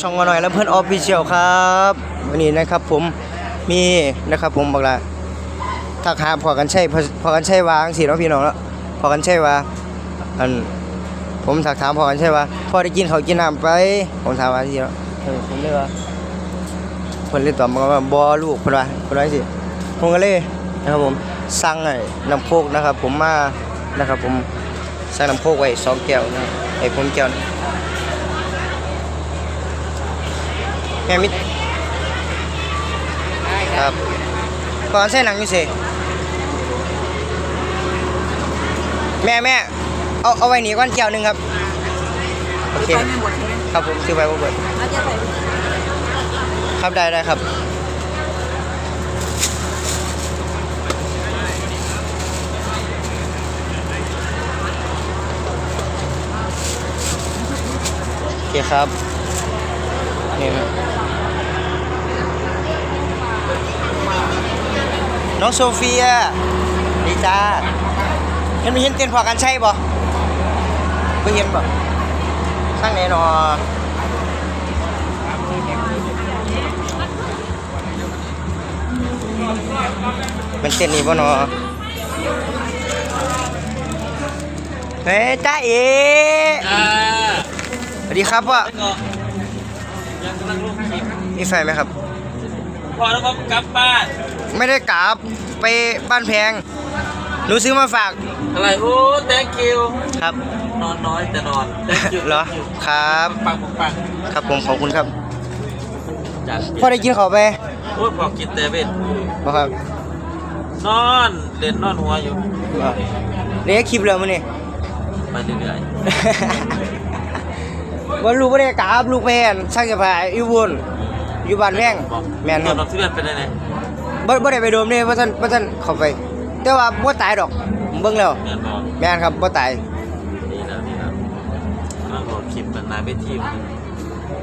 ช่องมาหน่อยแล้วเพื่อนออฟฟิเชียลครับวันนี้นะครับผมมีนะครับผมบอกละทักหาพอกันใช่พอกันใช่วางสิเนาะพี่น้องแล้วพอกันใช่ว่าอันผมถักถามพอกันใช่ว่าพอได้กินเขากินน้ำไป ผมถามว่าสิเนาะเออผมเลยว่าเพิ่นเลยตอบมาว่าบ่ลูกเพิ่นว่าเพิ่นว่าสิผมก็เลยนะครับผมสั่งไอ้น้ำโคกนะครับ ผมมานะครับผมสั่งน้ำโคกไว้สองแก้วนะไอ้ผมแก้วนึ่ง แม่มิดครับก่อนเส้นหนังอยู่สิแม่แม่เอาเอาไว้หนีก้อนเกียวหนึ่งครับโอเคครับผมซื้อไปบ่เบิดครับได้ได้ครับโอเคครับ นี่ครับ น้องโซเฟียดีจ้าเห็นมีเห็นเต้นพอกันใช่บ่ไม่เห็นบ่สร้างแน่นอนมันเต้นนี่บ่เนอเฮ้ยจ้าเอ๋อ่าสวัสดีครับพ่อก็ยังกำลังลงคลิปมีไฟไหมครับ พอแล้วก็กลับบ้าน ไม่ได้กลับไปบ้านแพงหนูซื้อมาฝากอะไรโอ้ thank you ครับ นอนน้อยแต่นอน thank you เหรอ ครับ ปังปังปังครับผมขอบคุณครับจัดพ่อได้กินข้าวไปโอ้ยพอกินแต่เว้นบ่ครับ นอนเล่นนอนหัวอยู่บ่เดี๋ยวคลิปเลยมันนี่ไปเรื่อยว่าลูกไม่ได้กลับลูกแพนช่างจะพาอยู่บุญอยู่บ้านแพงๆบอกแม่นครับนอนที่เล่นเป็นไง บ่บ่ได้ไปโดมเนี่ยเพราะท่านเพราะท่านเข้าไป แต่ว่าบ่ตายดอกผมเบิ่งแล้วแม่นบอกแม่นครับบ่ตายดีแล้วดีแล้วนั่งรอคลิปมันนายไปทีม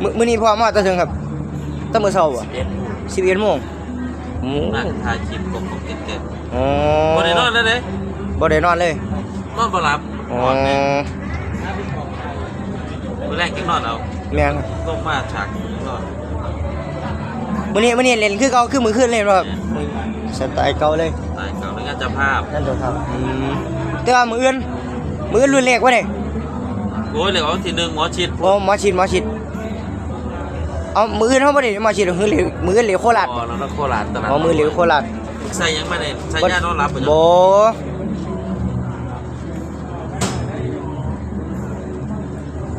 มื้อมื้อนี้พ่อมาแตะถึงครับตั้งมื้อเช้าบ่สิบเอ็ดโมง11โมงโอ้นั่งถ่ายคลิปกบกบติดเต็มอ๋อบ่ได้นอนเลยเด้บ่ได้นอนเลยนอนบ่หลับอ๋อนอนเนี่ยมื้อแรกกินนอนเอาแม่นครับลงมาฉากนอนมื้อนี้มื้อนี้เล่นคือเก่าคือมื้อคืนเล่นบ่ครับ สไตล์เก่าเลยตายเก่าแล้วงานจะภาพนั่นตัวครับอืมแต่ว่ามื้ออื่นมื้ออื่นรุ่นเลขบ่ได้โอ้ยเหลือวันที่หนึ่งหมอชิดโอ้หมอชิดหมอชิดเอามื้ออื่นเฮาบ่ได้หมอชิดคือเหลวมื้ออื่นเหลวโคราชอ๋อแล้วก็โคราชตลาดอ๋อมื้อเหลวโคราชใส่ยังมาเนี่ยใส่ยานอนรับบ่โบ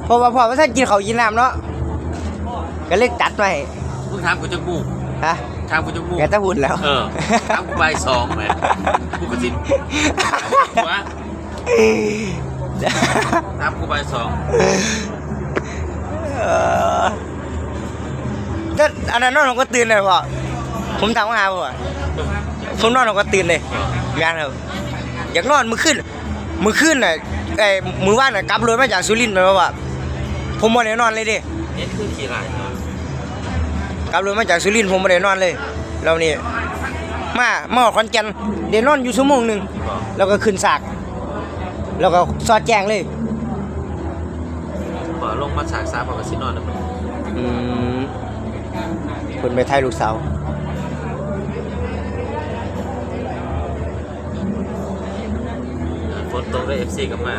เพราะว่าพ่อว่าท่านกินเขาวกินน้ำเนาะก็เลยจัดไป มึงถามกูจะกู ฮะถามกูจะกูแกตะหุ่นแล้ว เออถามกูใบสองแหมกูก็สิวะถามกูใบสองเออก็อันนั้นนอนผมก็ตื่นเลยพ่อผมถามว่าหาพ่อผมนอนผมก็ตื่นเลยงานครับอยากนอนมือขึ้นมือขึ้นน่ะไอ้มือว่านน่ะกลับรถมาจากสุรินทร์ไปว่าผมบ่ได้นอนเลยเดิเอ็นคือขี่ไร เนาะกลับรถมาจากสุรินทร์ผมไม่ได้นอนเลย เรานี่มามาขอนแก่นเดี๋ยวนอนอยู่ชั่วโมงหนึ่งบอกแล้วก็ขึ้นสากแล้วก็สอดแจ้งเลยบอกลงมาฉากซ้ายบอกกับชินอนนะมันอืมคนไปไทยลูกสาวฝนตกได้เอฟซีกลับมา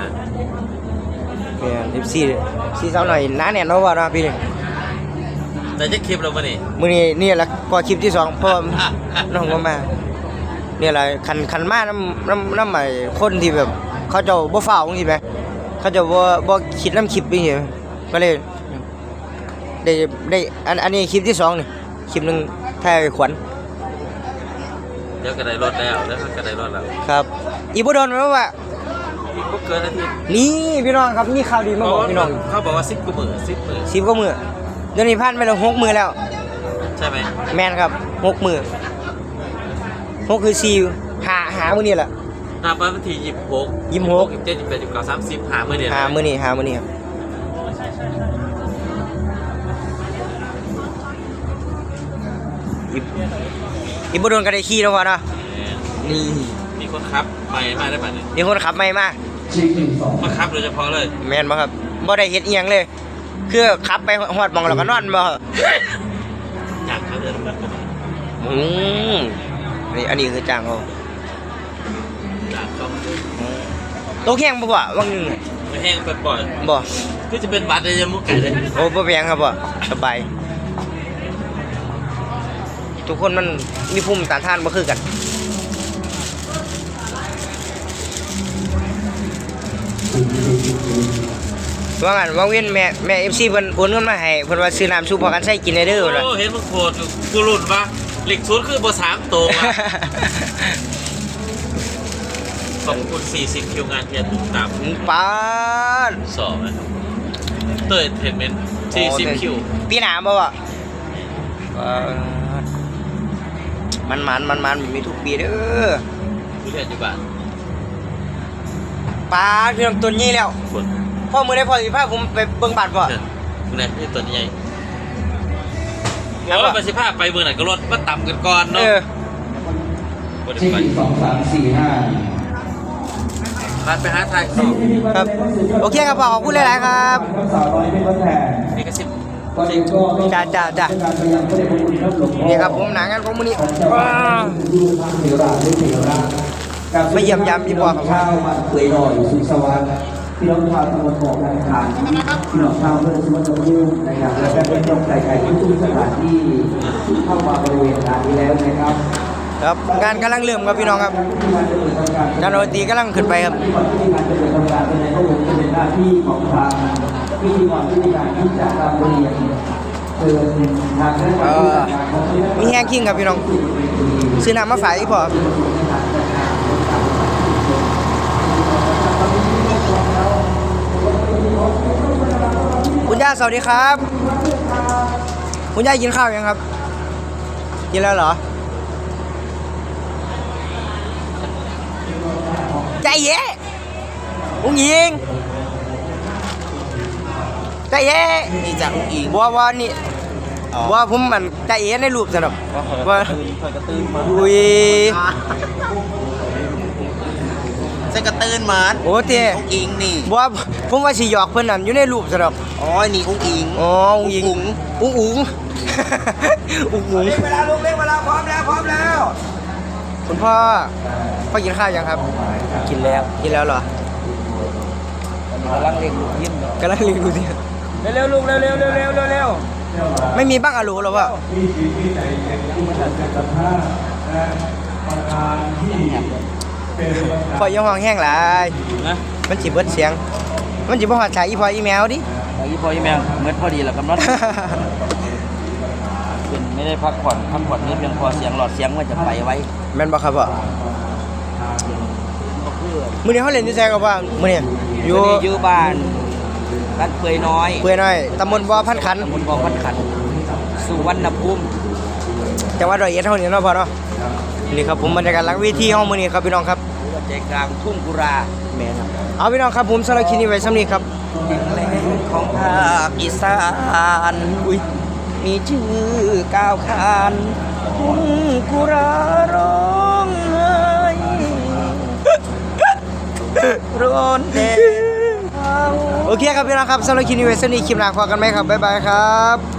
เนี่ยสิบสี่สี่สาวหน่อยหน้าแน่นเนาะว่าเนาะพี่นี่ แต่จะคลิปเราปะนี่มื้อนี้นี่แหละพอคลิปที่สองพ่อน้องก็มาเนี่ยแหละคันคันมาน้ำน้ำน้ำใหม่คนที่แบบ เขาเจะบ่ฟ้าวจังซี่ไหมเขาเจะบ่บ่คิดน้ำคลิปนี่ก็เลยได้ได้อันอันนี้คลิปที่สองนี่คลิปหนึงถ่ายไว้ขวัญเดี๋ยวก็ได้รถแล้วแล้วก็ได้รถแล้วครับ อีบ่โดนว่าว่าอีกบ่เกินอาทิตย์นี่พี่น้องครับมีข่าวดีมาบอกพี่น้องเขาบอกว่าสิบกว่าหมื่นสิบหมื่นสิบกว่ามือเดี๋ยวนี้ผ่านไปแล้วหกมือแล้ว ใช่ไหมแมนครับหกมือหกคือสี่หาหามือนี่แหละนับวันที่ยี่สิบหกยี่สิบหกยี่สิบเจ็ดยี่สิบแปดยี่สิบเก้าสามสิบหาเมื่อเดือนหามือนี่หามือนี่ครับอีอีบ่โดนก็ได้ขี่แล้วพอเนาะนี่มีคนขับไปมาได้ป่ะเนี่ยมีคนขับไม่มามาขับโดยเฉพาะเลย แมนบ่ครับบ่ได้เฮ็ดเอียงเลย คือขับไปหอดหมองแล้วก็นอนบ่อยากทำเรื่องแบบอืมนี่อันนี้คือจ้างเขาอยากเข้าโตะแข็งบ่บ่ว่างหนึงไม่แห้งไปปล่อยบ่ก็จะเป็นบัตรเลยยังมุกไก่เลยโอ้บ่แพงครับบ่สบายทุกคนมันมีภูมิต้านทานบ่คือกัน ว่างั้นว่าเว้นแม่แม่ FC เพิ่นโอนเงินมาให้เพิ่นว่าซื้อน้ำซุปพอกันใช้กินได้เด้อว่าโอ้เห็นมึงโคตรกูหลุดปะเหล็กชุดคือโบสามตัวอะ ขอบคุณ 40 คิวงานเทียนตุ่มตามปานสอบนะเตยเห็นเมน40 คิวปีหน้าบ่วะมันมันมันมันมีทุกปีเด้อทุเรียนอยู่บ้านปลาพี่น้องตัวนี้แล้ว คน พ่อมือได้พอสิพาผมไปเบิ่งบัตรบ่เนี่ยมึงไหนนี่ตัวนี้ใหญ่ครัแล้บวมาสิพาไปเมืองไหนก็รถมาต่ำกันก่อนเอเนาะอบ่ได้สี่ไปสองสามสี่ห้าร้านไปหาไทยสอบครับโอเคครับพ่อขอบคุณหลายๆครับสาวน้อยเป็นคนแทนนี่ก็สิบตอนนี้ก็ต้องจ้าจ้าจ้าการพยายามก็ได้ขอบคุณครับหลวงพ่อนี่ครับผมหนังงานของมื้อนี้ของเจ้าว้าดูทางเถระด้วยเถระไม่เยี่ยมยามพี่พ่อครับชาวบ้านเปื่อยหน่อยสุขสวัสดิ์ พี่น้องชาวตะวันออกธนาคารพี่น้องชาวเพื่อนสมุทรสาครนะครับและก็เป็นยกไก่ไก่ทุกๆสถานที่เข้ามาบริเวณงานนี้แล้วนะครับครับงานกำลังเริ่มครับพี่น้องครับที่มาจะเปิดทำการงานดนตรีกำลังขึ้นไปครับที่ก่อนที่การจะเปิดทำการเป็นในพระองค์จะเป็นหน้าที่ของทางพิธีกรพิธีการที่จะรำเรียนเชิญทางคณะกรรมการของที่มีแห้งคิงครับพี่น้องซื้อน้ำมาฝากอีกพอคุณย่า สวัสดีครับ คุณย่ากินข้าวยังครับ กินแล้วเหรอ ใจเย่อุ้งยิง ใจเย่นี่จากอุ้งอิงบัวบัวนี่บัวผมมันใจเย่ในรูปสำหรับว่าคอยกระตื้นมาอุ้ย ใส่กระตื้นมาโอ้เต้อุ้งอิงนี่บัวผมว่าสิหยอกเพิ่นนั่นอยู่ในรูปสำหรับอ๋อนี่อุ้งอิงอ๋ออุ้งยิงอุ๋งอุ้งอุ๋งอุ้งอุ๋งเวลาลูกเล่นเวลาพร้อมแล้วพร้อมแล้วคุณพ่อพ่อกินข้าวยังครับ กินแล้วกินแล้วเหรอกำลังเล่นยิ้มกำลังเรียนดูสิเร็วๆลูกเร็วๆเร็วๆเร็วๆเร็วๆเร็วไม่มีบ้างอะโหลหรอวะพ อยังห้องแห้งหลายนะมันจิเบิดเสียง มันจิบ่ฮอดฉายอีพออีแมวดิอีพออีแมงเมื่อพอดีแล้วกำนัดเป็นไม่ได้พักผ่อนพักผ่อนเนื้อเพียงพอเสียงหลอดเสียงว่าจะไปไว้แม่นบ่ครับพ่อก็คือมื้อนี้เขาเล่นอยู่ไสครับว่ามื้อนี้ออยู่ยู่อยู่บ้านบ้านเปื่อยน้อยเปื่อยน้อยตำบลบ่อพันขันตำบลบ่อพันขันสุวรรณภูมิจังหวัดร้อยเอ็ดเท่านี้เนาะพ่อเนาะ นี่ครับผมบรรยากาศหลังเวทีห้องมื้อนี้ครับพี่น้องครับใจกลางทุ่งกุราแม่นครับเอาพี่น้องครับผมสำหรับคลิปนี้ไว้ซ้ำนี้ครับดินแหลงของภาคอีสานอุ้ยมีชื่อก้าวขานทุ่งกุราร้องไห้ร้อนแดดเผาโอเคครับพี่น้องครับสำหรับคลิปนี้ไว้ซ้ำนี้คลิปหน้าพบกันไหมครับบ๊ายบายครับ